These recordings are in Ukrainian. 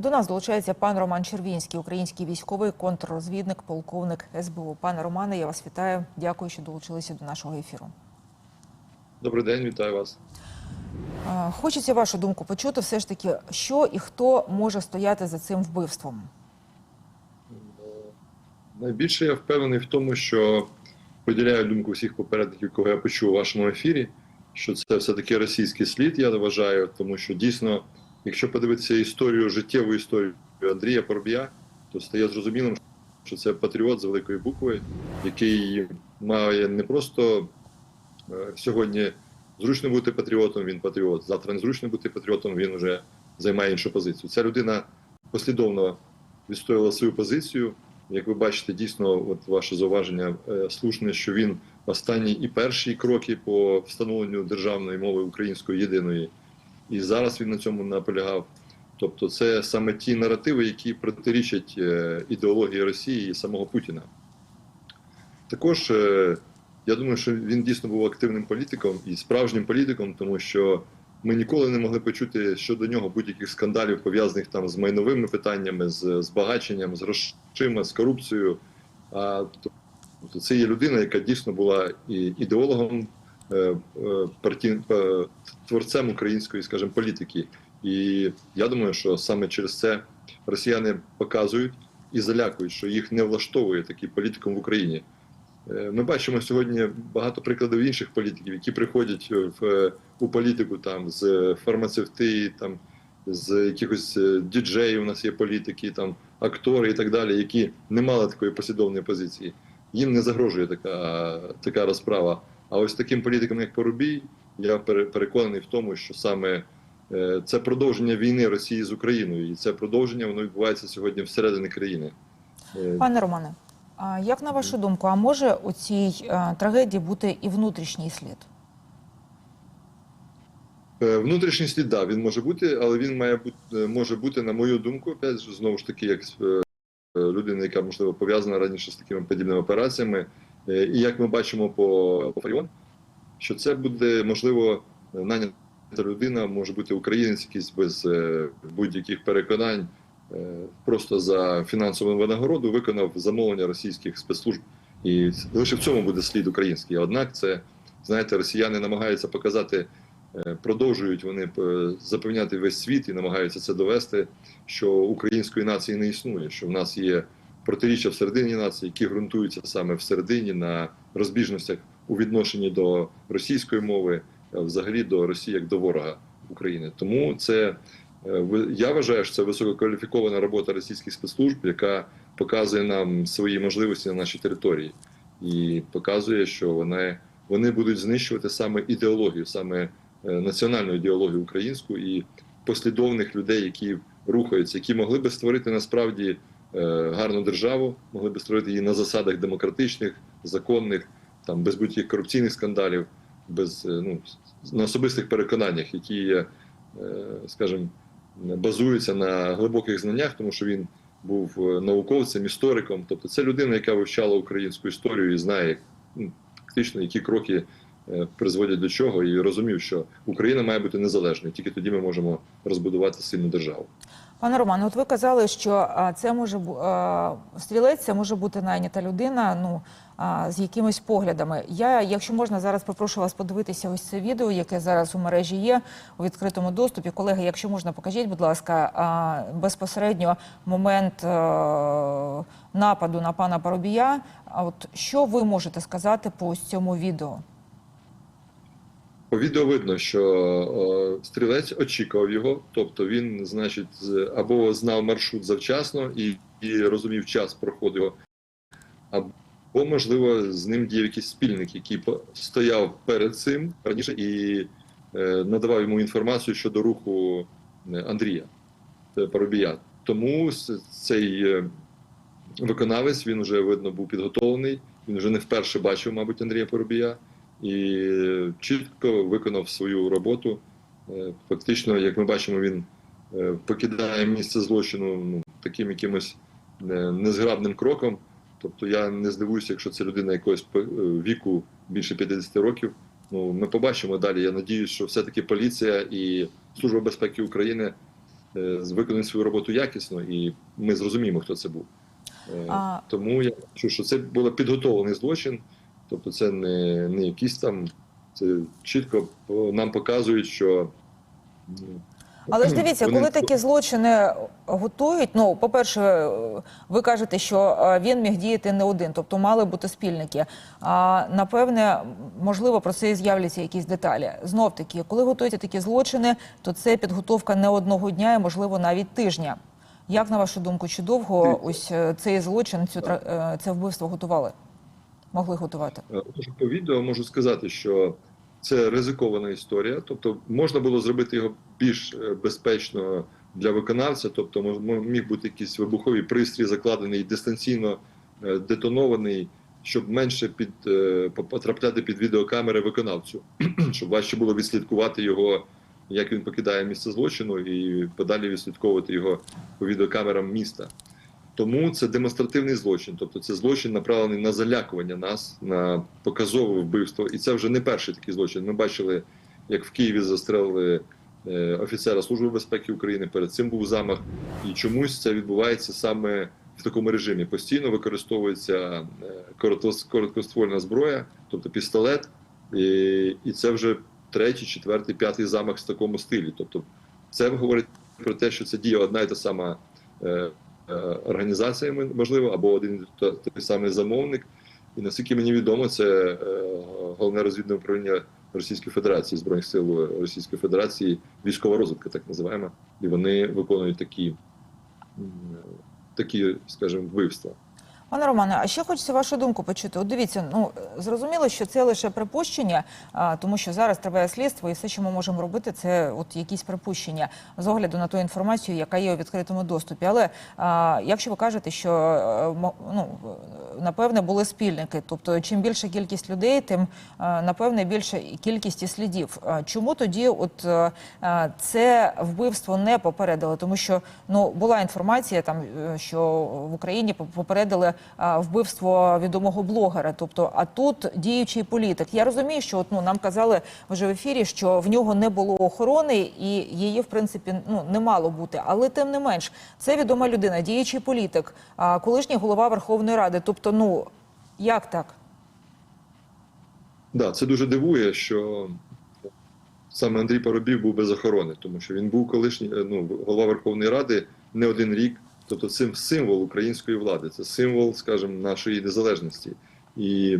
До нас долучається пан Роман Червінський, український військовий контррозвідник, полковник СБУ. Пане Романе, я вас вітаю. Дякую, що долучилися до нашого ефіру. Добрий день, вітаю вас. Хочеться вашу думку почути. Все ж таки, що і хто може стояти за цим вбивством? Найбільше я впевнений в тому, що поділяю думку всіх попередників, кого я почув у вашому ефірі, що це все-таки російський слід, я вважаю, тому що дійсно, якщо подивитися історію, життєву історію Андрія Поробія, то стає зрозумілим, що це патріот з великої букви, який має не просто е, сьогодні зручно бути патріотом, він патріот. Завтра незручно бути патріотом, він вже займає іншу позицію. Ця людина послідовно відстояла свою позицію. Як ви бачите, дійсно, от ваше зауваження е, слушне, що він останні і перші кроки по встановленню державної мови української єдиної, і зараз він на цьому наполягав. Тобто, це саме ті наративи, які протирічать е, ідеології Росії і самого Путіна. Також е, я думаю, що він дійсно був активним політиком і справжнім політиком, тому що ми ніколи не могли почути щодо нього будь-яких скандалів, пов'язаних там з майновими питаннями, з збагаченням, з грошима, з корупцією. А тобто це є людина, яка дійсно була і ідеологом, парті... е, творцем української, скажімо, політики. І я думаю, що саме через це росіяни показують і залякують, що їх не влаштовує такий політиком в Україні. Е, Ми бачимо сьогодні багато прикладів інших політиків, які приходять в е, у політику там з фармацевти, там з якихось е, діджеїв. У нас є політики, там актори і так далі, які не мали такої послідовної позиції. Їм не загрожує така, така розправа. А ось таким політикам, як Порубій, я переконаний в тому, що саме е, це продовження війни Росії з Україною, і це продовження воно відбувається сьогодні всередині країни. Е, Пане Романе, а як на вашу думку, а може у цій е, трагедії бути і внутрішній слід? Внутрішній слід, да, він може бути, але він має бути може бути, на мою думку, опять знову ж таки, як людина, яка можливо пов'язана раніше з такими подібними операціями. Е, І як ми бачимо по, по Фаріон, що це буде можливо нанята людина, може бути українець, якийсь без е, будь-яких переконань, е, просто за фінансову винагороду виконав замовлення російських спецслужб. І лише в цьому буде слід український. Однак, це знаєте, росіяни намагаються показати. Продовжують вони запевняти весь світ і намагаються це довести, що української нації не існує, що в нас є протиріччя всередині нації, які ґрунтуються саме всередині на розбіжностях у відношенні до російської мови, взагалі до Росії як до ворога України. Тому це е, я вважаю, що це висококваліфікована робота російських спецслужб, яка показує нам свої можливості на нашій території, і показує, що вони, вони будуть знищувати саме ідеологію, саме е, національну ідеологію українську і послідовних людей, які рухаються, які могли би створити насправді е, гарну державу, могли би створити її на засадах демократичних, законних, там без будь-яких корупційних скандалів, без е, ну на особистих переконаннях, які є, е, скажімо, базуються на глибоких знаннях, тому що він був е, науковцем, істориком. Тобто, це людина, яка вивчала українську історію і знає ну, фактично, які кроки е, призводять до чого, і розумів, що Україна має бути незалежною. Тільки тоді ми можемо розбудувати сильну державу. Пане Романе, от ви казали, що це може стрілець, це може бути найнята людина. Ну з якимись поглядами. Я, якщо можна, зараз попрошу вас подивитися ось це відео, яке зараз у мережі є у відкритому доступі. Колеги, якщо можна, покажіть, будь ласка, безпосередньо момент нападу на пана Парубія. От що ви можете сказати по ось цьому відео? По відео видно, що е, стрілець очікував його, тобто він, значить, або знав маршрут завчасно і, і розумів час проходу його, або, можливо, з ним діяв якийсь спільник, який стояв перед цим раніше і е, надавав йому інформацію щодо руху е, Андрія е, Парубія. Тому цей виконавець він вже видно був підготовлений. Він вже не вперше бачив, мабуть, Андрія Парубія і чітко виконав свою роботу. Е, Фактично, як ми бачимо, він е, покидає місце злочину ну, таким якимось е, незграбним кроком. Тобто я не здивуюся, якщо це людина якогось віку більше 50 років. Ну, ми побачимо далі. Я надіюсь, що все-таки поліція і Служба безпеки України виконують свою роботу якісно, і ми зрозуміємо, хто це був. А- Тому я бачу, що це був підготовлений злочин, тобто це не, не якісь там. Це чітко нам показують, що ну, Але ж дивіться, коли такі злочини готують, ну по-перше, ви кажете, що він міг діяти не один, тобто мали бути спільники. А напевне, можливо, про це і з'являться якісь деталі. Знов таки, коли готуються такі злочини, то це підготовка не одного дня, і можливо навіть тижня. Як на вашу думку, чи довго ось е, цей злочин, цю е, це вбивство готували? Могли готувати? Е, по відео можу сказати, що це ризикована історія, тобто можна було зробити його більш е, безпечно для виконавця, тобто міг бути якийсь вибуховий пристрій, закладений дистанційно е, детонований, щоб менше під потрапляти під відеокамери виконавцю, щоб важче було відслідкувати його, як він покидає місце злочину, і подалі відслідковувати його по відеокамерам міста. Тому це демонстративний злочин, тобто це злочин направлений на залякування нас, на показове вбивство. І це вже не перший такий злочин. Ми бачили, як в Києві застрелили е, офіцера Служби безпеки України. Перед цим був замах, і чомусь це відбувається саме в такому режимі. Постійно використовується е, короткоствольна зброя, тобто пістолет, і, це вже третій, четвертий, п'ятий замах в такому стилі. Тобто, це говорить про те, що це діє одна і та сама. Е, організаціями, можливо, або один той той самий замовник. І наскільки мені відомо, це е, головне розвідне управління Російської Федерації, Збройних сил Російської Федерації, військова розвідка, так називаємо, і вони виконують такі, такі, скажімо, вбивства. Пане Романе, а ще хочеться вашу думку почути. От дивіться, ну зрозуміло, що це лише припущення, а, тому що зараз триває слідство, і все, що ми можемо робити, це от якісь припущення з огляду на ту інформацію, яка є у відкритому доступі. Але а, якщо ви кажете, що мо- ну напевне були спільники, тобто чим більша кількість людей, тим е, напевне більша кількість і слідів. А Чому тоді, от е, це вбивство не попередили? Тому що ну була інформація там, е, що в Україні поп- попередили а, вбивство відомого блогера. Тобто, а тут діючий політик. Я розумію, що от ну нам казали вже в ефірі, що в нього не було охорони, і її в принципі ну не мало бути. Але тим не менш, це відома людина, діючий політик, колишній голова Верховної Ради. Тобто, ну як так? Да, це дуже дивує, що саме Андрій Парубів був без охорони, тому що він був колишній е, ну, голова Верховної Ради не один рік. Тобто це символ української влади, це символ, скажімо, нашої незалежності. І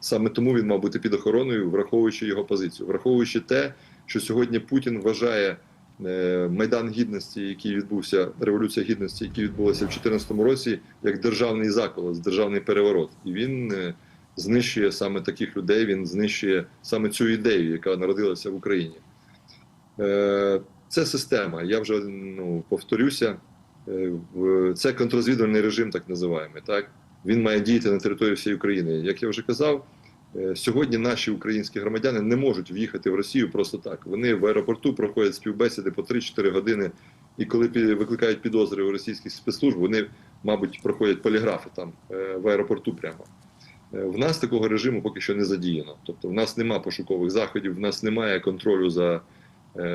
саме тому він мав бути під охороною, враховуючи його позицію, враховуючи те, що сьогодні Путін вважає е, Майдан Гідності, який відбувся, Революція Гідності, який відбулася в 2014 році, як державний заколот, державний переворот. І він е, знищує саме таких людей, він знищує саме цю ідею, яка народилася в Україні. Е, Це система. Я вже ну, повторюся. Е, Це контррозвідувальний режим, так називаємо. Так? Він має діяти на території всієї України. Як я вже казав, е, сьогодні наші українські громадяни не можуть в'їхати в Росію просто так. Вони в аеропорту проходять співбесіди по 3-4 години, і коли викликають підозри у російських спецслужб, вони, мабуть, проходять поліграфи там е, в аеропорту прямо. В нас такого режиму поки що не задіяно. Тобто, в нас немає пошукових заходів, в нас немає контролю за,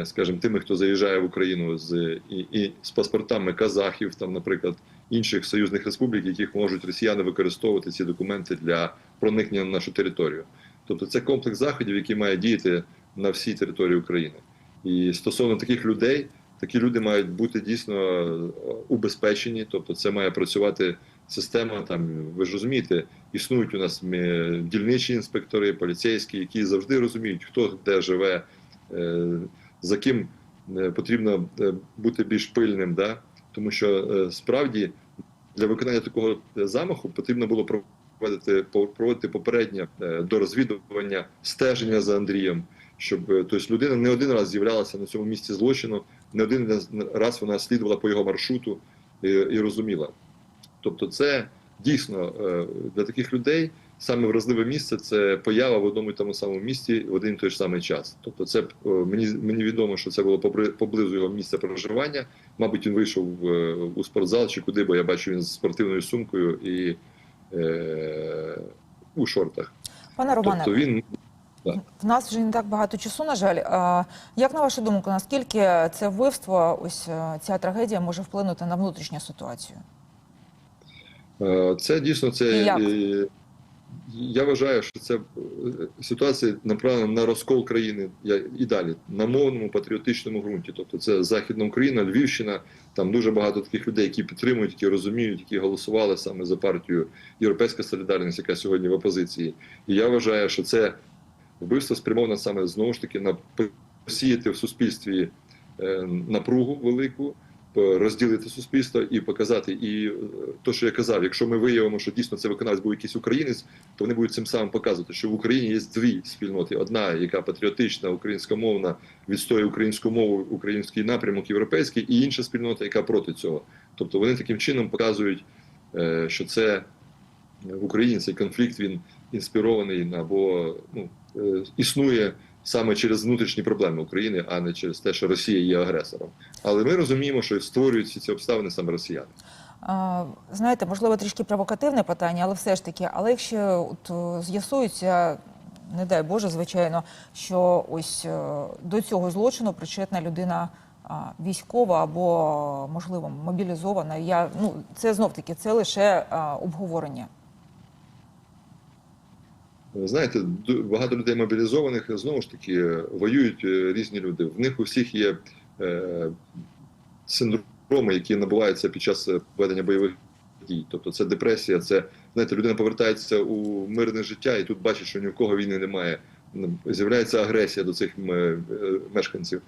скажімо, тими, хто заїжджає в Україну з і, і з паспортами казахів, там, наприклад, інших союзних республік, яких можуть росіяни використовувати ці документи для проникнення на нашу територію. Тобто, це комплекс заходів, який має діяти на всій території України. І стосовно таких людей, такі люди мають бути дійсно е, убезпечені, тобто це має працювати система. Там ви ж розумієте, існують у нас е, дільничі інспектори, поліцейські, які завжди розуміють, хто де живе, е, за ким е, потрібно е, бути більш пильним. Да? Тому що е, справді для виконання такого замаху потрібно було проводити проводити попереднє дорозвідування, стеження за Андрієм, щоб тобто людина не один раз з'являлася на цьому місці злочину, не один раз- вона слідувала по його маршруту і, і розуміла. Тобто, це дійсно для таких людей саме вразливе місце це поява в одному і тому самому місці в один і той ж самий час. Тобто, це е, мені мені відомо, що це було поблизу його місця проживання. Мабуть, він вийшов е, у спортзал чи куди, бо я бачу він з спортивною сумкою і е, у шортах. Пане Романе, Тобто він Так. В нас вже не так багато часу, на жаль. Як на вашу думку, наскільки це вбивство, ось е, ця трагедія може вплинути на внутрішню ситуацію? Це дійсно це І як? Я вважаю, що це е, ситуація направлена на розкол країни і далі на мовному патріотичному ґрунті. Тобто це Західна Україна, Львівщина. Там дуже багато таких людей, які підтримують, які розуміють, які голосували саме за партію Європейська Солідарність, яка сьогодні в опозиції. І я вважаю, що це вбивство спрямоване саме знову ж таки на посіяти в суспільстві е, напругу велику. П- Розділити суспільство і показати, і е, то, що я казав, якщо ми виявимо, що дійсно це виконавець був якийсь українець, то вони будуть цим самим показувати, що в Україні є дві спільноти: одна, яка патріотична, українськомовна, відстоює українську мову, український напрямок європейський, і інша спільнота, яка проти цього. Тобто вони таким чином показують, е, що це в Україні цей конфлікт він інспірований або ну, е, існує саме через внутрішні проблеми України, а не через те, що Росія є агресором. Але ми розуміємо, що створюють ці обставини саме росіяни. Знаєте, можливо, трішки провокативне питання, але все ж таки, але якщо з'ясується, не дай Боже, звичайно, що ось е, до цього злочину причетна людина військова або можливо мобілізована, я ну це знов таки це лише обговорення. Знаєте, багато людей мобілізованих знову ж таки воюють е, різні люди. В них у всіх є е, синдроми, які набуваються під час е, ведення бойових дій. Тобто це депресія, це знаєте, людина повертається у мирне життя і тут бачить, що ні в кого війни немає. З'являється агресія до цих мешканців,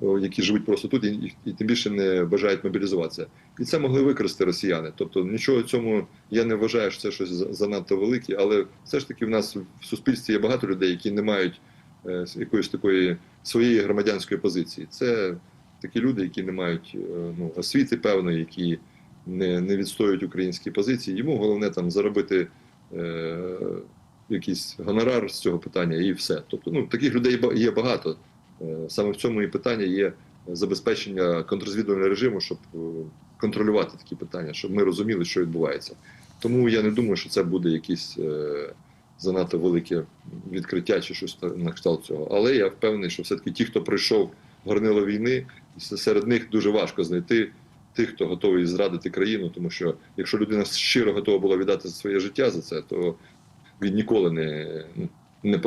які живуть просто тут і, і, і тим більше не бажають мобілізуватися. І це могли використати росіяни. Тобто нічого цьому я не вважаю, що це щось занадто велике, але все ж таки в нас в суспільстві є багато людей, які не мають е, якоїсь такої своєї громадянської позиції. Це такі люди, які не мають е, ну, освіти певної, які не, не відстоюють українські позиції. Йому головне там заробити е, якийсь гонорар з цього питання і все. Тобто, ну таких людей є багато. Е, Саме в цьому і питання є забезпечення контррозвідувального режиму, щоб е, контролювати такі питання, щоб ми розуміли, що відбувається. Тому я не думаю, що це буде якесь е, занадто велике відкриття чи щось на кшталт цього. Але я впевнений, що все-таки ті, хто пройшов горнило війни, серед них дуже важко знайти тих, хто готовий зрадити країну, тому що якщо людина щиро готова була віддати своє життя за це, то він ніколи не, не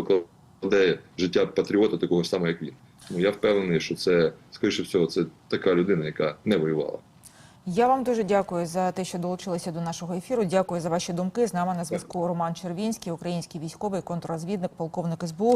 покладе життя патріота такого ж самого, як він. Тому я впевнений, що це, скоріше всього, це така людина, яка не воювала. Я вам дуже дякую за те, що долучилися до нашого ефіру. Дякую за ваші думки. З нами на зв'язку Роман Червінський, український військовий контррозвідник, полковник СБУ.